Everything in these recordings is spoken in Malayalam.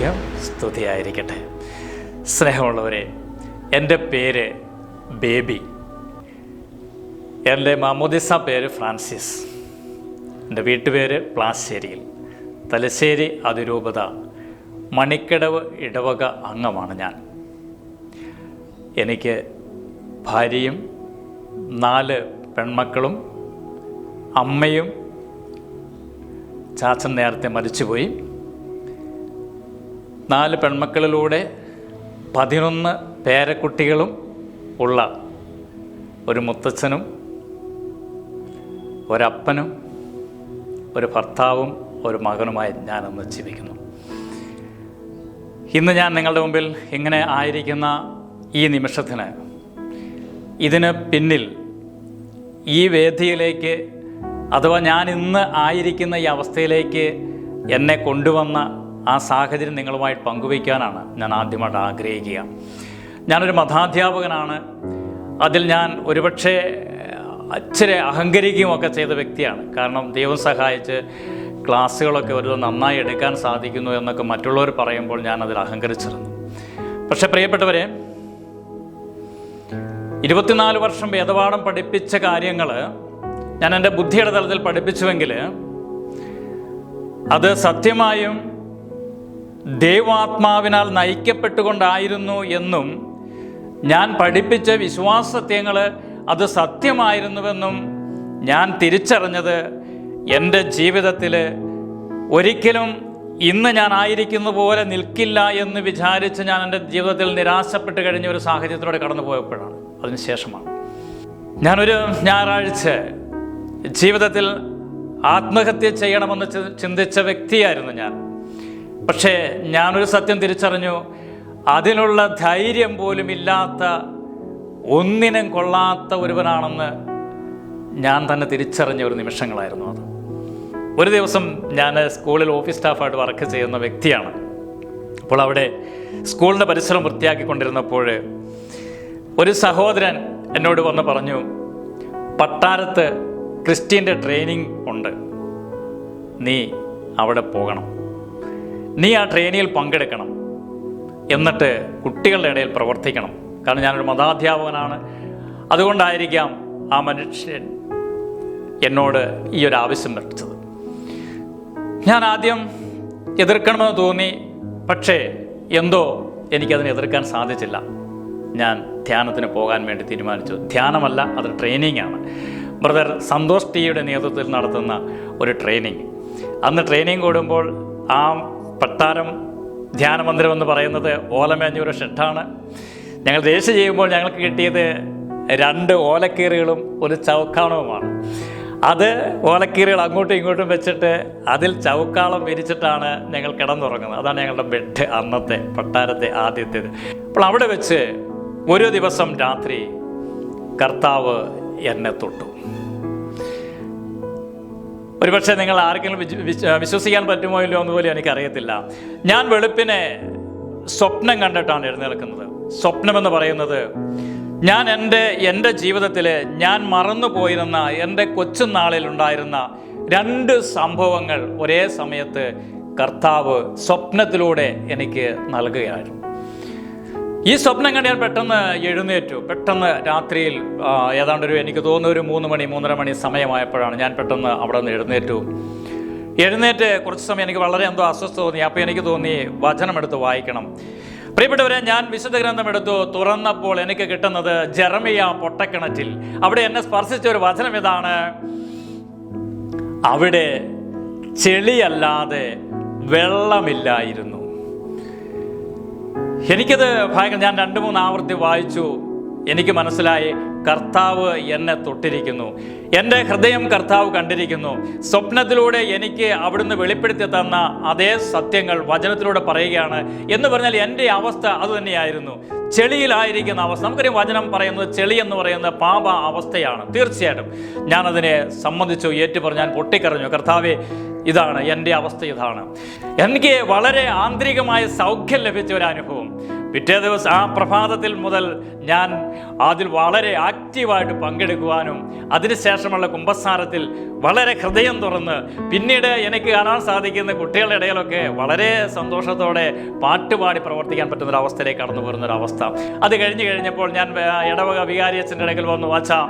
ഈശോമിസിഹായിക്ക് സ്തുതിയായിരിക്കട്ടെ. സ്നേഹമുള്ളവരെ എന്റെ പേര് ബേബി. എന്റെ മാമോദിസ പേര് ഫ്രാൻസിസ്. എന്റെ വീട്ടുപേര് പ്ലാശ്ശേരിയിൽ. തലശ്ശേരി അതിരൂപത. മണിക്കടവ് ഇടവക അംഗമാണ് ഞാൻ. എനിക്ക് ഭാര്യയും നാല് പെൺമക്കളും അമ്മയും ചാച്ചൻ നേരത്തെ മരിച്ചുപോയി. നാല് പെൺമക്കളിലൂടെ പതിനൊന്ന് പേരക്കുട്ടികളും ഉള്ള ഒരു മുത്തച്ഛനും ഒരപ്പനും ഒരു ഭർത്താവും ഒരു മകനുമായി ഞാനന്ന് ജീവിക്കുന്നു. ഇന്ന് ഞാൻ നിങ്ങളുടെ മുമ്പിൽ ഇങ്ങനെ ആയിരിക്കുന്ന ഈ നിമിഷത്തിന് ഇതിന് പിന്നിൽ ഈ വേദിയിലേക്ക് അഥവാ ഞാൻ ഇന്ന് ആയിരിക്കുന്ന ഈ അവസ്ഥയിലേക്ക് എന്നെ കൊണ്ടുവന്ന ആ സാഹചര്യം നിങ്ങളുമായിട്ട് പങ്കുവയ്ക്കാനാണ് ഞാൻ ആദ്യമായിട്ട് ആഗ്രഹിക്കുക. ഞാനൊരു മതാധ്യാപകനാണ് അതിൽ ഞാൻ ഒരുപക്ഷെ അഹങ്കരിക്കുകയും ഒക്കെ ചെയ്ത വ്യക്തിയാണ്. കാരണം ദൈവം സഹായിച്ച് ക്ലാസ്സുകളൊക്കെ ഒരു നന്നായി എടുക്കാൻ സാധിക്കുന്നു എന്നൊക്കെ മറ്റുള്ളവർ പറയുമ്പോൾ ഞാൻ അതിൽ അഹങ്കരിച്ചിരുന്നു. പക്ഷെ പ്രിയപ്പെട്ടവരെ ഇരുപത്തിനാല് വർഷം വേദപാഠം പഠിപ്പിച്ച കാര്യങ്ങൾ ഞാൻ എന്റെ ബുദ്ധിയുടെ തലത്തിൽ പഠിപ്പിച്ചുവെങ്കിൽ അത് സത്യമായും ദൈവാത്മാവിനാൽ നയിക്കപ്പെട്ടുകൊണ്ടായിരുന്നു എന്നും ഞാൻ പഠിപ്പിച്ച വിശ്വാസത്യങ്ങൾ അത് സത്യമായിരുന്നുവെന്നും ഞാൻ തിരിച്ചറിഞ്ഞത് എന്റെ ജീവിതത്തിൽ ഒരിക്കലും ഇന്ന് ഞാൻ ആയിരിക്കുന്ന പോലെ നിൽക്കില്ല എന്ന് വിചാരിച്ച് ഞാൻ എന്റെ ജീവിതത്തിൽ നിരാശപ്പെട്ട് കഴിഞ്ഞ ഒരു സാഹചര്യത്തിലൂടെ കടന്നു പോയപ്പോഴാണ്. അതിനുശേഷമാണ് ഞാനൊരു ഞായറാഴ്ച ജീവിതത്തിൽ ആത്മഹത്യ ചെയ്യണമെന്ന് ചിന്തിച്ച വ്യക്തിയായിരുന്നു ഞാൻ. പക്ഷേ ഞാനൊരു സത്യം തിരിച്ചറിഞ്ഞു. അതിനുള്ള ധൈര്യം പോലും ഇല്ലാത്ത ഒന്നിനും കൊള്ളാത്ത ഒരുവനാണെന്ന് ഞാൻ തന്നെ തിരിച്ചറിഞ്ഞ ഒരു നിമിഷങ്ങളായിരുന്നു അത്. ഒരു ദിവസം ഞാൻ സ്കൂളിൽ ഓഫീസ് സ്റ്റാഫായിട്ട് വർക്ക് ചെയ്യുന്ന വ്യക്തിയാണ്. അപ്പോൾ അവിടെ സ്കൂളിന്റെ പരിസരം വൃത്തിയാക്കിക്കൊണ്ടിരുന്നപ്പോൾ ഒരു സഹോദരൻ എന്നോട് വന്ന് പറഞ്ഞു പട്ടാരത്ത് ക്രിസ്ത്യന്റെ ട്രെയിനിങ് ഉണ്ട്. നീ അവിടെ പോകണം. നീ ആ ട്രെയിനിങ്ങിൽ പങ്കെടുക്കണം. എന്നിട്ട് കുട്ടികളുടെ ഇടയിൽ പ്രവർത്തിക്കണം. കാരണം ഞാനൊരു മതാധ്യാപകനാണ്. അതുകൊണ്ടായിരിക്കാം ആ മനുഷ്യൻ എന്നോട് ഈ ഒരു ആവശ്യം വെച്ചത് ഞാൻ ആദ്യം എതിർക്കണമെന്ന് തോന്നി. പക്ഷേ എന്തോ എനിക്കതിനെ എതിർക്കാൻ സാധിച്ചില്ല. ഞാൻ ധ്യാനത്തിന് പോകാൻ വേണ്ടി തീരുമാനിച്ചു. ധ്യാനമല്ല അത് ട്രെയിനിങ് ആണ് ബ്രദർ സന്തോഷ് ടിയുടെ നേതൃത്വത്തിൽ നടത്തുന്ന ഒരു ട്രെയിനിങ്. അന്ന് ട്രെയിനിങ് കൂടുമ്പോൾ ആ പട്ടാരം ധ്യാനമന്ദിരം എന്ന് പറയുന്നത് ഓലമേഞ്ഞൂർ ഷെഡാണ്. ഞങ്ങൾ രജിസ്റ്റർ ചെയ്യുമ്പോൾ ഞങ്ങൾക്ക് കിട്ടിയത് രണ്ട് ഓലക്കീറുകളും ഒരു ചൗക്കാണവുമാണ്. അത് ഓലക്കീറുകൾ അങ്ങോട്ടും ഇങ്ങോട്ടും വെച്ചിട്ട് അതിൽ ചൗക്കാളം വിരിച്ചിട്ടാണ് ഞങ്ങൾ കിടന്നുറങ്ങുന്നത്. അതാണ് ഞങ്ങളുടെ ബെഡ് അന്നത്തെ പട്ടാരത്തെ ആദ്യത്തേത്. അപ്പോൾ അവിടെ വെച്ച് ഒരു ദിവസം രാത്രി കർത്താവ് എന്നെ തൊട്ടു. ഒരുപക്ഷെ നിങ്ങൾ ആർക്കെങ്കിലും വിശ്വ- വിശ്വ- വിശ്വസിക്കാൻ പറ്റുമോ ഇല്ലയോ എന്ന് പോലും എനിക്കറിയത്തില്ല. ഞാൻ വെളുപ്പിനെ സ്വപ്നം കണ്ടിട്ടാണ് എഴുന്നേൽക്കുന്നത്. സ്വപ്നമെന്ന് പറയുന്നത് ഞാൻ എന്റെ എന്റെ ജീവിതത്തിൽ ഞാൻ മറന്നു പോയിരുന്ന എന്റെ കൊച്ചുനാളിൽ ഉണ്ടായിരുന്ന രണ്ട് സംഭവങ്ങൾ ഒരേ സമയത്ത് കർത്താവ് സ്വപ്നത്തിലൂടെ എനിക്ക് നൽകുകയായിരുന്നു. ഈ സ്വപ്നം കണ്ട് ഞാൻ പെട്ടെന്ന് എഴുന്നേറ്റു. പെട്ടെന്ന് രാത്രിയിൽ ഏതാണ്ട് ഒരു എനിക്ക് തോന്നുന്ന ഒരു മൂന്ന് മണി മൂന്നര മണി സമയമായപ്പോഴാണ് ഞാൻ പെട്ടെന്ന് അവിടെ നിന്ന് എഴുന്നേറ്റു. എഴുന്നേറ്റ് കുറച്ച് സമയം എനിക്ക് വളരെ എന്തോ അസ്വസ്ഥ തോന്നി. അപ്പോൾ എനിക്ക് തോന്നി വചനം എടുത്ത് വായിക്കണം. പ്രിയപ്പെട്ടവരെ ഞാൻ വിശുദ്ധ ഗ്രന്ഥം എടുത്തു തുറന്നപ്പോൾ എനിക്ക് കിട്ടുന്നത് ജെറമിയ പൊട്ടക്കിണറ്റിൽ. അവിടെ എന്നെ സ്പർശിച്ച ഒരു വചനം ഇതാണ്. അവിടെ ചെളിയല്ലാതെ വെള്ളമില്ലായിരുന്നു. എനിക്കത് ഭയങ്കര ഞാൻ രണ്ട് മൂന്ന് ആവർത്തി വായിച്ചു. എനിക്ക് മനസ്സിലായി കർത്താവ് എന്നെ തൊട്ടിരിക്കുന്നു. എന്റെ ഹൃദയം കർത്താവ് കണ്ടിരിക്കുന്നു. സ്വപ്നത്തിലൂടെ എനിക്ക് അവിടുന്ന് വെളിപ്പെടുത്തി തന്ന അതേ സത്യങ്ങൾ വചനത്തിലൂടെ പറയുകയാണ്. എന്ന് പറഞ്ഞാൽ എന്റെ അവസ്ഥ അതുതന്നെയായിരുന്നു ചെളിയിലായിരിക്കുന്ന അവസ്ഥ. നമുക്കറിയാം വചനം പറയുന്നത് ചെളി എന്ന് പറയുന്ന പാപ അവസ്ഥയാണ്. തീർച്ചയായിട്ടും. ഞാനതിനെ സംബന്ധിച്ചു ഏറ്റുപറഞ്ഞ് ഞാൻ പൊട്ടിക്കറിഞ്ഞു കർത്താവെ ഇതാണ് എന്റെ അവസ്ഥ ഇതാണ്. എനിക്ക് വളരെ ആന്തരികമായ സൗഖ്യം ലഭിച്ച ഒരു അനുഭവം. പിറ്റേ ദിവസം ആ പ്രഭാതത്തിൽ മുതൽ ഞാൻ അതിൽ വളരെ ആക്റ്റീവായിട്ട് പങ്കെടുക്കുവാനും അതിനുശേഷമുള്ള കുംഭസാരത്തിൽ വളരെ ഹൃദയം തുറന്ന് പിന്നീട് എനിക്ക് കാണാൻ സാധിക്കുന്ന കുട്ടികളുടെ ഇടയിലൊക്കെ വളരെ സന്തോഷത്തോടെ പാട്ടുപാടി പ്രവർത്തിക്കാൻ പറ്റുന്ന ഒരു അവസ്ഥയിലേക്ക് കടന്നു വരുന്ന ഒരു അവസ്ഥ അത് കഴിഞ്ഞ് കഴിഞ്ഞപ്പോൾ ഞാൻ ഇടവക വികാരിയച്ഛന്റെ ഇടയിൽ വന്നു. വാച്ചാ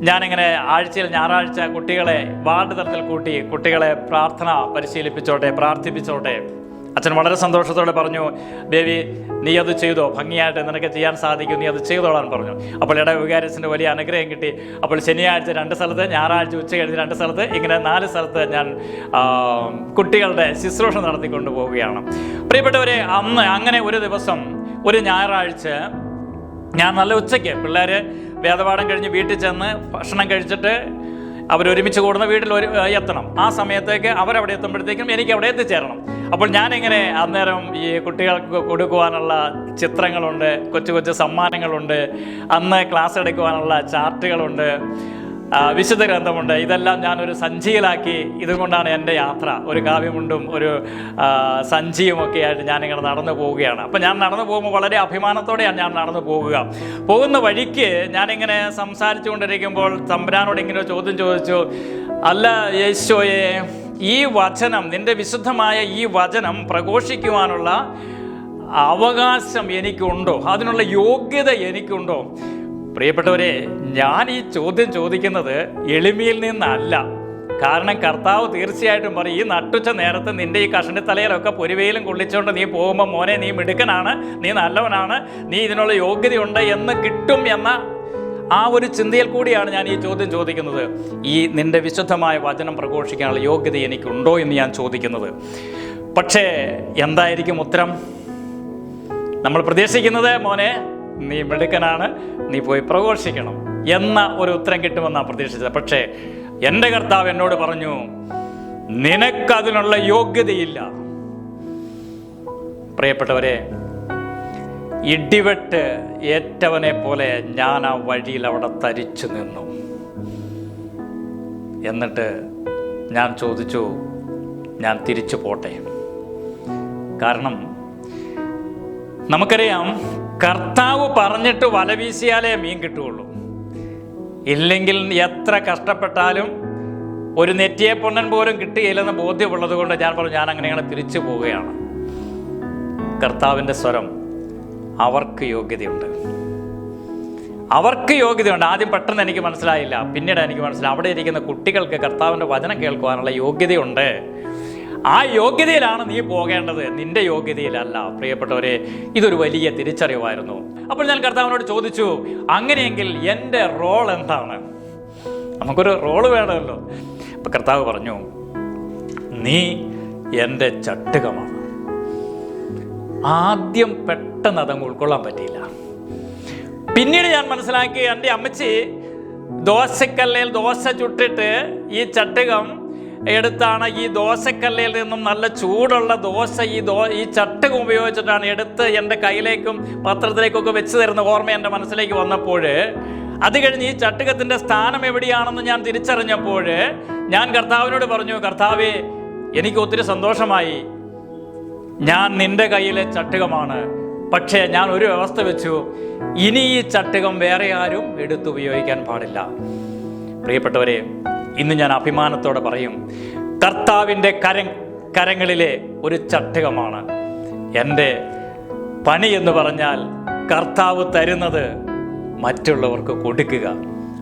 ഞാനിങ്ങനെ ആഴ്ചയിൽ ഞായറാഴ്ച കുട്ടികളെ വാർഡ് തലത്തിൽ കൂട്ടി കുട്ടികളെ പ്രാർത്ഥന പരിശീലിപ്പിച്ചോട്ടെ പ്രാർത്ഥിപ്പിച്ചോട്ടെ അച്ഛൻ വളരെ സന്തോഷത്തോടെ പറഞ്ഞു ദേവി നീ അത് ചെയ്തോ? ഭംഗിയായിട്ട് നിനക്ക് ചെയ്യാൻ സാധിക്കും. നീ അത് ചെയ്തോളാൻ പറഞ്ഞു. അപ്പോൾ ഇട വികാരസിന്റെ വലിയ അനുഗ്രഹം കിട്ടി. അപ്പോൾ ശനിയാഴ്ച രണ്ട് സ്ഥലത്ത് ഞായറാഴ്ച ഉച്ച കഴിഞ്ഞ് രണ്ട് സ്ഥലത്ത് ഇങ്ങനെ നാല് സ്ഥലത്ത് ഞാൻ കുട്ടികളുടെ ശുശ്രൂഷ നടത്തിക്കൊണ്ട് പോവുകയാണ്. പ്രിയപ്പെട്ടവരെ അന്ന് അങ്ങനെ ഒരു ദിവസം ഒരു ഞായറാഴ്ച ഞാൻ നല്ല ഉച്ചയ്ക്ക് പിള്ളേർ വേദപാഠം കഴിഞ്ഞ് വീട്ടിൽ ചെന്ന് ഭക്ഷണം കഴിച്ചിട്ട് അവരൊരുമിച്ച് കൂടുന്ന വീട്ടിൽ ഒരു എത്തണം. ആ സമയത്തേക്ക് അവരവിടെ എത്തുമ്പോഴത്തേക്കും എനിക്ക് അവിടെ എത്തിച്ചേരണം. അപ്പോൾ ഞാനിങ്ങനെ അന്നേരം ഈ കുട്ടികൾക്ക് കൊടുക്കുവാനുള്ള ചിത്രങ്ങളുണ്ട് കൊച്ചു കൊച്ചു സമ്മാനങ്ങളുണ്ട് അന്ന് ക്ലാസ് എടുക്കുവാനുള്ള ചാർട്ടുകളുണ്ട് വിശുദ്ധ ഗ്രന്ഥമുണ്ട്. ഇതെല്ലാം ഞാനൊരു സഞ്ചിയിലാക്കി ഇതുകൊണ്ടാണ് എന്റെ യാത്ര. ഒരു കാവ്യമുണ്ടും ഒരു സഞ്ചിയും ഒക്കെ ആയിട്ട് ഞാനിങ്ങനെ നടന്നു പോവുകയാണ്. അപ്പം ഞാൻ നടന്നു പോകുമ്പോൾ വളരെ അഭിമാനത്തോടെയാണ് ഞാൻ നടന്നു പോകുക പോകുന്ന വഴിക്ക് ഞാനിങ്ങനെ സംസാരിച്ചു കൊണ്ടിരിക്കുമ്പോൾ തമ്പുരാനോട് ഇങ്ങനെ ഒരു ചോദ്യം ചോദിച്ചു. അല്ല യേശോയെ ഈ വചനം നിന്റെ വിശുദ്ധമായ ഈ വചനം പ്രഘോഷിക്കുവാനുള്ള അവകാശം എനിക്കുണ്ടോ? അതിനുള്ള യോഗ്യത എനിക്കുണ്ടോ? പ്രിയപ്പെട്ടവരെ ഞാൻ ഈ ചോദ്യം ചോദിക്കുന്നത് എളിമയിൽ നിന്നല്ല. കാരണം കർത്താവ് തീർച്ചയായിട്ടും പറയും ഈ നട്ടുച്ച നേരത്ത് നിന്റെ ഈ കഷണ്ടി തലയിലൊക്കെ പൊരുവയിലും കൊള്ളിച്ചുകൊണ്ട് നീ പോകുമ്പോൾ മോനെ നീ മിടുക്കനാണ് നീ നല്ലവനാണ് നീ ഇതിനുള്ള യോഗ്യതയുണ്ട് എന്ന് കിട്ടും എന്ന ആ ഒരു ചിന്തയിൽ കൂടിയാണ് ഞാൻ ഈ ചോദ്യം ചോദിക്കുന്നത്. ഈ നിന്റെ വിശുദ്ധമായ വചനം പ്രഘോഷിക്കാനുള്ള യോഗ്യത എനിക്കുണ്ടോ എന്ന് ഞാൻ ചോദിക്കുന്നത്. പക്ഷേ എന്തായിരിക്കും ഉത്തരം? നമ്മൾ പ്രതീക്ഷിക്കുന്നത് മോനെ നീ മിടുക്കനാണ് നീ പോയി പ്രഘോഷിക്കണം എന്ന ഒരു ഉത്തരം കിട്ടുമെന്നാണ് പ്രതീക്ഷിച്ചത്. പക്ഷേ എന്റെ കർത്താവ് എന്നോട് പറഞ്ഞു നിനക്കതിനുള്ള യോഗ്യതയില്ല. പ്രിയപ്പെട്ടവരെ ഇടിവെട്ട് ഏറ്റവനെ പോലെ ഞാൻ ആ വഴിയിൽ അവിടെ തരിച്ചു നിന്നു. എന്നിട്ട് ഞാൻ ചോദിച്ചു ഞാൻ തിരിച്ചു പോട്ടെ? കാരണം നമുക്കറിയാം കർത്താവ് പറഞ്ഞിട്ട് വല വീശിയാലേ മീൻ കിട്ടുകയുള്ളൂ. ഇല്ലെങ്കിൽ എത്ര കഷ്ടപ്പെട്ടാലും ഒരു നെറ്റിയെ പൊണ്ണൻ പോലും കിട്ടുകയില്ലെന്ന് ബോധ്യമുള്ളത് കൊണ്ട് ഞാൻ പറഞ്ഞു ഞാൻ അങ്ങനെയാണ് തിരിച്ചു പോവുകയാണ്. കർത്താവിന്റെ സ്വരം അവർക്ക് യോഗ്യതയുണ്ട്. അവർക്ക് യോഗ്യതയുണ്ട്. ആദ്യം പെട്ടെന്ന് എനിക്ക് മനസ്സിലായില്ല. പിന്നീട് എനിക്ക് മനസ്സിലായി. അവിടെ ഇരിക്കുന്ന കുട്ടികൾക്ക് കർത്താവിന്റെ വചനം കേൾക്കുവാനുള്ള യോഗ്യതയുണ്ട്. ആ യോഗ്യതയിലാണ് നീ പോകേണ്ടത്. നിന്റെ യോഗ്യതയിലല്ല പ്രിയപ്പെട്ടവരെ. ഇതൊരു വലിയ തിരിച്ചറിവായിരുന്നു. അപ്പോൾ ഞാൻ കർത്താവിനോട് ചോദിച്ചു അങ്ങനെയെങ്കിൽ എന്റെ റോൾ എന്താണ്? നമുക്കൊരു റോൾ വേണമല്ലോ. അപ്പൊ കർത്താവ് പറഞ്ഞു നീ എന്റെ ചട്ടുകമാണ്. ആദ്യം പെട്ടെന്ന് അതങ്ങ് ഉൾക്കൊള്ളാൻ പറ്റിയില്ല. പിന്നീട് ഞാൻ മനസ്സിലാക്കി എന്റെ അമ്മച്ചി ദോശക്കല്ലയിൽ ദോശ ചുട്ടിട്ട് ഈ ചട്ടുകം എടുത്താണ് ഈ ദോശക്കല്ലയിൽ നിന്നും നല്ല ചൂടുള്ള ദോശ ഈ ദോ ഈ ചട്ടകം ഉപയോഗിച്ചിട്ടാണ് എടുത്ത് എന്റെ കയ്യിലേക്കും പത്രത്തിലേക്കൊക്കെ വെച്ച് തരുന്ന ഓർമ്മ എന്റെ മനസ്സിലേക്ക് വന്നപ്പോൾ അത് കഴിഞ്ഞ് ഈ ചട്ടുകത്തിന്റെ സ്ഥാനം എവിടെയാണെന്ന് ഞാൻ തിരിച്ചറിഞ്ഞപ്പോൾ ഞാൻ കർത്താവിനോട് പറഞ്ഞു കർത്താവേ എനിക്ക് ഒത്തിരി സന്തോഷമായി. ഞാൻ നിന്റെ കയ്യിലെ ചട്ടുകമാണ്. പക്ഷേ ഞാൻ ഒരു വ്യവസ്ഥ വെച്ചു. ഇനി ഈ ചട്ടുകം വേറെ ആരും എടുത്തുപയോഗിക്കാൻ പാടില്ല. പ്രിയപ്പെട്ടവരെ ഇന്ന് ഞാൻ അഭിമാനത്തോടെ പറയും കർത്താവിന്റെ കര കരങ്ങളിലെ ഒരു ചട്ടകമാണ്. എന്റെ പണി എന്ന് പറഞ്ഞാൽ കർത്താവ് തരുന്നത് മറ്റുള്ളവർക്ക് കൊടുക്കുക.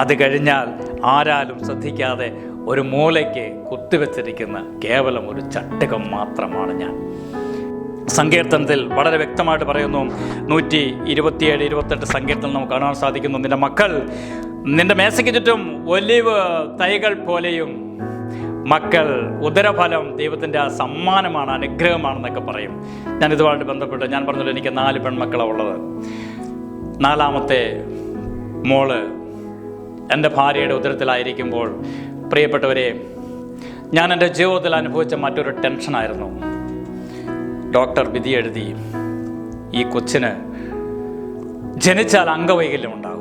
അത് കഴിഞ്ഞാൽ ആരാലും ശ്രദ്ധിക്കാതെ ഒരു മൂലയ്ക്ക് കുത്തിവെച്ചിരിക്കുന്ന കേവലം ഒരു ചട്ടകം മാത്രമാണ് ഞാൻ. സങ്കീർത്തനത്തിൽ വളരെ വ്യക്തമായിട്ട് പറയുന്നു നൂറ്റി ഇരുപത്തിയേഴ് ഇരുപത്തെട്ട് സങ്കീർത്തനം നമുക്ക് കാണാൻ സാധിക്കുന്നു. നിന്റെ മക്കൾ നിന്റെ മേശയ്ക്ക് ചുറ്റും ഒലിവ് തൈകൾ പോലെയും മക്കൾ ഉദരഫലം ദൈവത്തിന്റെ ആ സമ്മാനമാണ് അനുഗ്രഹമാണെന്നൊക്കെ പറയും. ഞാൻ ഇതുമായിട്ട് ബന്ധപ്പെട്ട് ഞാൻ പറഞ്ഞല്ലോ എനിക്ക് നാല് പെൺമക്കളാണ് ഉള്ളത്. നാലാമത്തെ മോൾ എന്റെ ഭാര്യയുടെ ഉദരത്തിലായിരിക്കുമ്പോൾ പ്രിയപ്പെട്ടവരെ ഞാൻ എന്റെ ജീവിതത്തിൽ അനുഭവിച്ച മറ്റൊരു ടെൻഷനായിരുന്നു. ഡോക്ടർ വിധി എഴുതി ഈ കൊച്ചിന് ജനിച്ചാൽ അംഗവൈകല്യം ഉണ്ടാകും.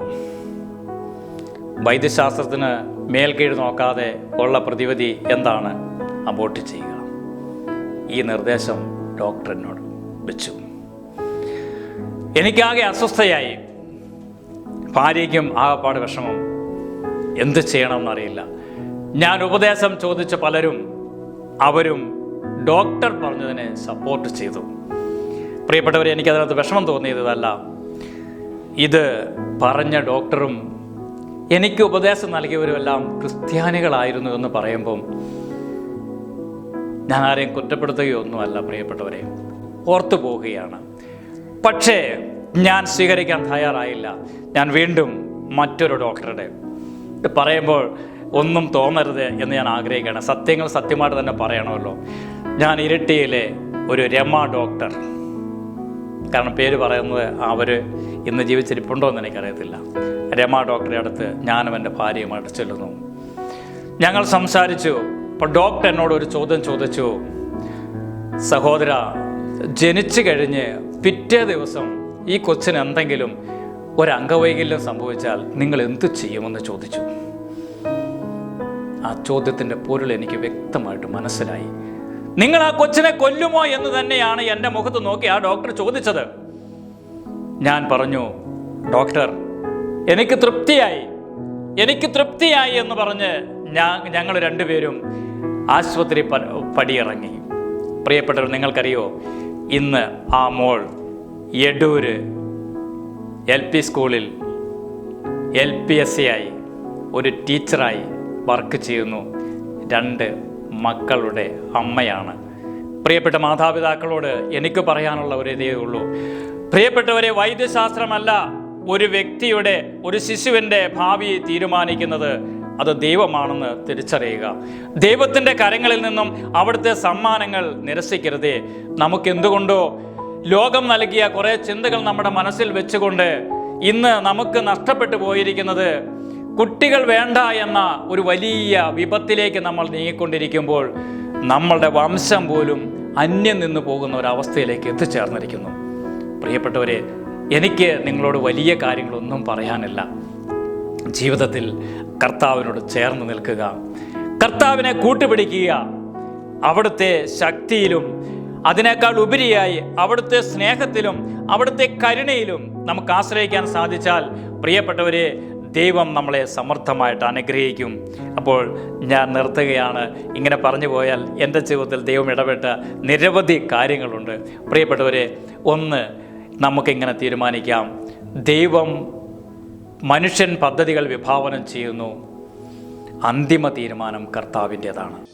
വൈദ്യശാസ്ത്രത്തിന് മേൽകീഴ് നോക്കാതെ ഉള്ള പ്രതിവിധി എന്താണ്? അബോട്ട് ചെയ്യുക. ഈ നിർദ്ദേശം ഡോക്ടർ എന്നോട് വെച്ചു. എനിക്കാകെ അസ്വസ്ഥയായി. ഭാര്യയ്ക്കും ആകപ്പാട് വിഷമം. എന്ത് ചെയ്യണമെന്നറിയില്ല. ഞാൻ ഉപദേശം ചോദിച്ച പലരും അവരും ഡോക്ടർ പറഞ്ഞതിനെ സപ്പോർട്ട് ചെയ്തു. പ്രിയപ്പെട്ടവരെ എനിക്കതിനകത്ത് വിഷമം തോന്നിയതല്ല. ഇത് പറഞ്ഞ ഡോക്ടറും എനിക്ക് ഉപദേശം നൽകിയവരുമെല്ലാം ക്രിസ്ത്യാനികളായിരുന്നു എന്ന് പറയുമ്പം ഞാൻ ആരെയും കുറ്റപ്പെടുത്തുകയോ ഒന്നുമല്ല പ്രിയപ്പെട്ടവരെ. ഓർത്തു പോവുകയാണ്. പക്ഷേ ഞാൻ സ്വീകരിക്കാൻ തയ്യാറായില്ല. ഞാൻ വീണ്ടും മറ്റൊരു ഡോക്ടറുടെ പറയുമ്പോൾ ഒന്നും തോന്നരുത് എന്ന് ഞാൻ ആഗ്രഹിക്കുകയാണ്. സത്യങ്ങൾ സത്യമായിട്ട് തന്നെ പറയണമല്ലോ. ഞാൻ ഇരട്ടിയിലെ ഒരു രമ ഡോക്ടർ. കാരണം പേര് പറയുന്നത് അവർ ഇന്ന് ജീവിച്ചിരിപ്പുണ്ടോ എന്ന് എനിക്കറിയത്തില്ല. രമ ഡോക്ടറെ അടുത്ത് ഞാനും എന്റെ ഭാര്യയുമായിട്ട് ചെല്ലുന്നു. ഞങ്ങൾ സംസാരിച്ചു. അപ്പോൾ ഡോക്ടർ എന്നോട് ഒരു ചോദ്യം ചോദിച്ചു. സഹോദര ജനിച്ചു കഴിഞ്ഞ് പിറ്റേ ദിവസം ഈ കൊച്ചിന് എന്തെങ്കിലും ഒരു അംഗവൈകല്യം സംഭവിച്ചാൽ നിങ്ങൾ എന്തു ചെയ്യുമെന്ന് ചോദിച്ചു. ആ ചോദ്യത്തിന്റെ പൊരുൾ എനിക്ക് വ്യക്തമായിട്ട് മനസ്സിലായി. നിങ്ങൾ ആ കൊച്ചിനെ കൊല്ലുമോ എന്ന് തന്നെയാണ് എന്റെ മുഖത്ത് നോക്കി ആ ഡോക്ടർ ചോദിച്ചത്. ഞാൻ പറഞ്ഞു ഡോക്ടർ എനിക്ക് തൃപ്തിയായി എനിക്ക് തൃപ്തിയായി എന്ന് പറഞ്ഞ് ഞാൻ ഞങ്ങൾ രണ്ടുപേരും ആശുപത്രി പടിയിറങ്ങി. പ്രിയപ്പെട്ടവർ നിങ്ങൾക്കറിയോ ഇന്ന് ആ മോൾ എഡൂര് എൽ പി സ്കൂളിൽ എൽ പി എസ് സി ആയി ഒരു ടീച്ചറായി വർക്ക് ചെയ്യുന്നു. രണ്ട് മക്കളുടെ അമ്മയാണ്. പ്രിയപ്പെട്ട മാതാപിതാക്കളോട് എനിക്ക് പറയാനുള്ള ഒരു ഇതേ ഉള്ളൂ. പ്രിയപ്പെട്ടവരെ വൈദ്യശാസ്ത്രമല്ല ഒരു വ്യക്തിയുടെ ഒരു ശിശുവിന്റെ ഭാവി തീരുമാനിക്കുന്നത്. അത് ദൈവമാണെന്ന് തിരിച്ചറിയുക. ദൈവത്തിന്റെ കരങ്ങളിൽ നിന്നും അവിടുത്തെ സമ്മാനങ്ങൾ നിരസിക്കരുതേ. നമുക്ക് എന്തുകൊണ്ടോ ലോകം നൽകിയ കുറേ ചിന്തകൾ നമ്മുടെ മനസ്സിൽ വെച്ചുകൊണ്ട് ഇന്ന് നമുക്ക് നഷ്ടപ്പെട്ടു പോയിരിക്കുന്നത് കുട്ടികൾ വേണ്ട എന്ന ഒരു വലിയ വിപത്തിലേക്ക് നമ്മൾ നീങ്ങിക്കൊണ്ടിരിക്കുമ്പോൾ നമ്മളുടെ വംശം പോലും അന്യം നിന്ന് പോകുന്ന ഒരവസ്ഥയിലേക്ക് എത്തിച്ചേർന്നിരിക്കുന്നു. പ്രിയപ്പെട്ടവരെ എനിക്ക് നിങ്ങളോട് വലിയ കാര്യങ്ങളൊന്നും പറയാനില്ല. ജീവിതത്തിൽ കർത്താവിനോട് ചേർന്ന് നിൽക്കുക. കർത്താവിനെ കൂട്ടുപിടിക്കുക. അവിടുത്തെ ശക്തിയിലും അതിനേക്കാൾ ഉപരിയായി അവിടുത്തെ സ്നേഹത്തിലും അവിടുത്തെ കരുണയിലും നമുക്ക് ആശ്രയിക്കാൻ സാധിച്ചാൽ പ്രിയപ്പെട്ടവരെ ദൈവം നമ്മളെ സമർത്ഥമായിട്ട് അനുഗ്രഹിക്കും. അപ്പോൾ ഞാൻ നിർത്തുകയാണ്. ഇങ്ങനെ പറഞ്ഞു പോയാൽ എന്റെ ജീവിതത്തിൽ ദൈവം ഇടപെട്ട നിരവധി കാര്യങ്ങളുണ്ട്. പ്രിയപ്പെട്ടവരെ ഒന്ന് നമുക്കിങ്ങനെ തീരുമാനിക്കാം? ദൈവം മനുഷ്യൻ പദ്ധതികൾ വിഭാവനം ചെയ്യുന്നു. അന്തിമ തീരുമാനം കർത്താവിന്റെതാണ്.